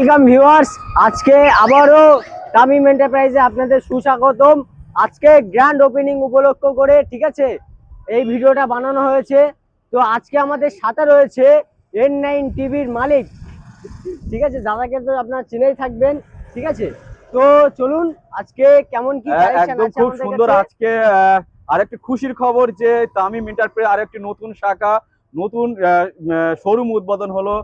Welcome viewers আজকে আবারও তামিম এন্টারপ্রাইজে আপনাদের সুস্বাগতম। আজকে গ্র্যান্ড ওপেনিং উপলক্ষ করে ঠিক আছে? এই ভিডিওটা বানানো হয়েছে। তো আজকে আমাদের সাথে রয়েছে এন নাইন টিভির মালিক। ঠিক আছে? দাদাকে তো আপনারা চিনেই থাকবেন ঠিক আছে? তো চলুন আজকে কেমন কি হ্যাঁ, একদম খুব সুন্দর আজকে আরেকটি খুশির খবর যে তামিম ইন্টারপ্রাইজ আরেকটি নতুন শাখা নতুন শোরুম উদ্বোধন হলো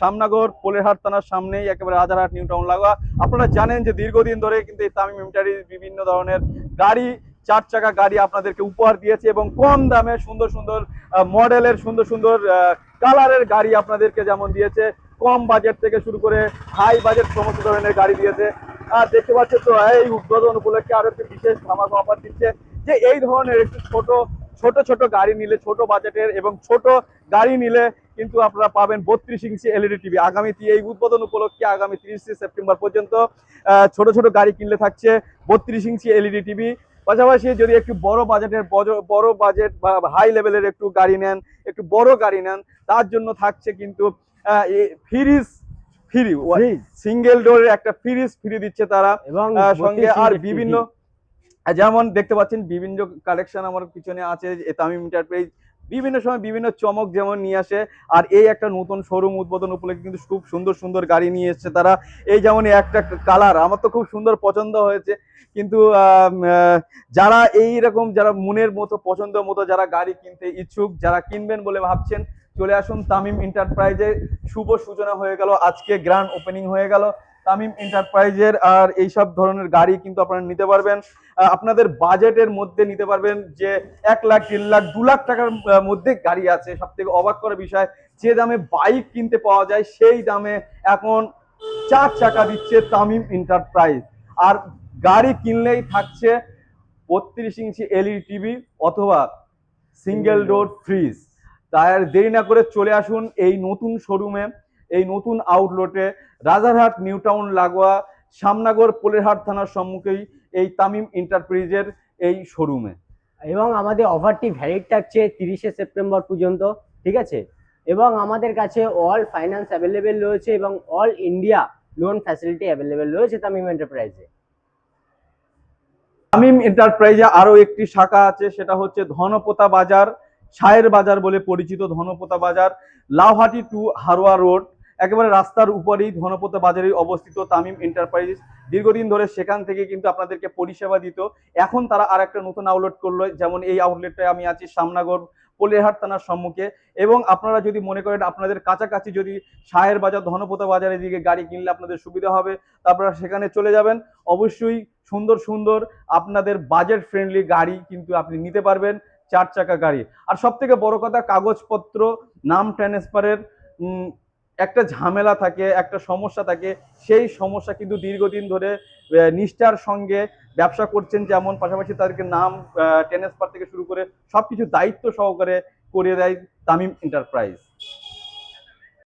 সামনাগর পোলেরহাট থানার সামনেই, একেবারে রাজারহাট, নিউ টাউন লাগোয়া। আপনারা জানেন যে দীর্ঘদিন ধরে কিন্তু এই তামিম ইন্টারপ্রাইজ বিভিন্ন ধরনের গাড়ি, চার চাকা গাড়ি আপনাদেরকে উপহার দিয়েছে এবং কম দামে সুন্দর সুন্দর মডেলের সুন্দর সুন্দর কালারের গাড়ি আপনাদেরকে যেমন দিয়েছে, কম বাজেট থেকে শুরু করে হাই বাজেট সমস্ত ধরনের গাড়ি দিয়েছে। আর দেখতে পাচ্ছেন তো, এই উদ্বোধন উপলক্ষে আরও একটি বিশেষ ধামাকা অফার দিচ্ছে যে এই ধরনের একটু ছোট ছোট ছোট গাড়ি নিলে ছোট বাজেটের এবং ছোট গাড়ি নিলে কিন্তু আপনারা পাবেন বত্রিশ ইঞ্চি এলইডি টিভি। আগামী এই উদ্বোধন উপলক্ষে আগামী তিরিশে সেপ্টেম্বর পর্যন্ত ছোট ছোট গাড়ি কিনলে থাকছে বত্রিশ ইঞ্চি এলইডি টিভি। পাশাপাশি যদি একটু বড় বাজেটের বড়- বাজেট বা হাই লেভেলের একটু গাড়ি নেন একটু বড় গাড়ি নেন তার জন্য থাকছে কিন্তু ফ্রিজ ফ্রি সিঙ্গেল ডোরের একটা ফ্রিজ ফ্রি দিচ্ছে তারা এবং সঙ্গে আর বিভিন্ন যেমন দেখতে পাচ্ছেন, বিভিন্ন কালেকশন আমার পিছনে আছে তামিম ইন্টারপ্রাইজ বিভিন্ন সময় বিভিন্ন চমক যেমন নিয়ে আসে। আর এই একটা নতুন শোরুম উদ্বোধন উপলক্ষে কিন্তু খুব সুন্দর সুন্দর গাড়ি নিয়ে এসেছে তারা। এই যেমন একটা কালার আমার তো খুব সুন্দর পছন্দ হয়েছে। কিন্তু যারা এই রকম যারা মনের মতো পছন্দ মতো যারা গাড়ি কিনতে ইচ্ছুক, যারা কিনবেন বলে ভাবছেন, চলে আসুন তামিম এন্টারপ্রাইজে শুভ সূচনা হয়ে গেল, আজকে গ্র্যান্ড ওপেনিং হয়ে গেল। তামিম এন্টারপ্রাইজের আর এইসব ধরনের গাড়ি কিন্তু আপনারা নিতে পারবেন। আপনাদের বাজেটের মধ্যে নিতে পারবেন যে এক লাখ তিন লাখ দু লাখ টাকার মধ্যে গাড়ি আছে। সব থেকে অবাক করার বিষয় যে দামে বাইক কিনতে পাওয়া যায় সেই দামে এখন চার চাকা দিচ্ছে তামিম এন্টারপ্রাইজ আর গাড়ি কিনলেই থাকছে বত্রিশ ইঞ্চি এলইডি টিভি অথবা সিঙ্গেল ডোর ফ্রিজ তাই আর দেরি না করে চলে আসুন এই নতুন শোরুমে এই নতুন আউটলেটে রাজারহাট নিউ টাউন লাগোয়া সামনাগর পোলেরহাট থানার সম্মুখেই এই তামিম এন্টারপ্রাইজের এই শোরুমে। এবং আমাদের অফারটি ভ্যালিড থাকছে তিরিশে সেপ্টেম্বর পর্যন্ত ঠিক আছে? এবং আমাদের কাছে অল ফাইন্যান্স অ্যাভেলেবেল রয়েছে এবং all India loan facility available রয়েছে তামিম এন্টারপ্রাইজে। তামিম এন্টারপ্রাইজে আরও একটি শাখা আছে সেটা হচ্ছে ধনপোতা বাজার সায়ের বাজার বলে পরিচিত ধনপোতা বাজার লাউহাটি টু হারোয়া রোড। একেবারে রাস্তার উপরেই ধনপোতা বাজারেই অবস্থিত তামিম এন্টারপ্রাইজ দীর্ঘদিন ধরে সেখান থেকে কিন্তু আপনাদেরকে পরিষেবা দিত। এখন তারা আর একটা নতুন আউটলেট করল, যেমন এই আউটলেটটায় আমি আছি সামনাগর পোলেহাট থানার সম্মুখে। এবং আপনারা যদি মনে করেন আপনাদের কাছাকাছি যদি শাহের বাজার, ধনপোতা বাজারের দিকে গাড়ি কিনলে আপনাদের সুবিধা হবে, তারপরে সেখানে চলে যাবেন। অবশ্যই সুন্দর সুন্দর আপনাদের বাজেট ফ্রেন্ডলি গাড়ি কিন্তু আপনি নিতে পারবেন, চার চাকা গাড়ি। আর সব থেকে বড় কথা, কাগজপত্র, নাম ট্রান্সফারের একটা ঝামেলা থাকে, একটা সমস্যা থাকে, সেই সমস্যা কিন্তু দীর্ঘদিন ধরে নিষ্ঠার সঙ্গে ব্যবসা করছেন যেমন, পাশাপাশি তাদেরকে নাম টেনেস পার থেকে শুরু করে সবকিছু দায়িত্ব সহকারে করে দেয় তামিম এন্টারপ্রাইজ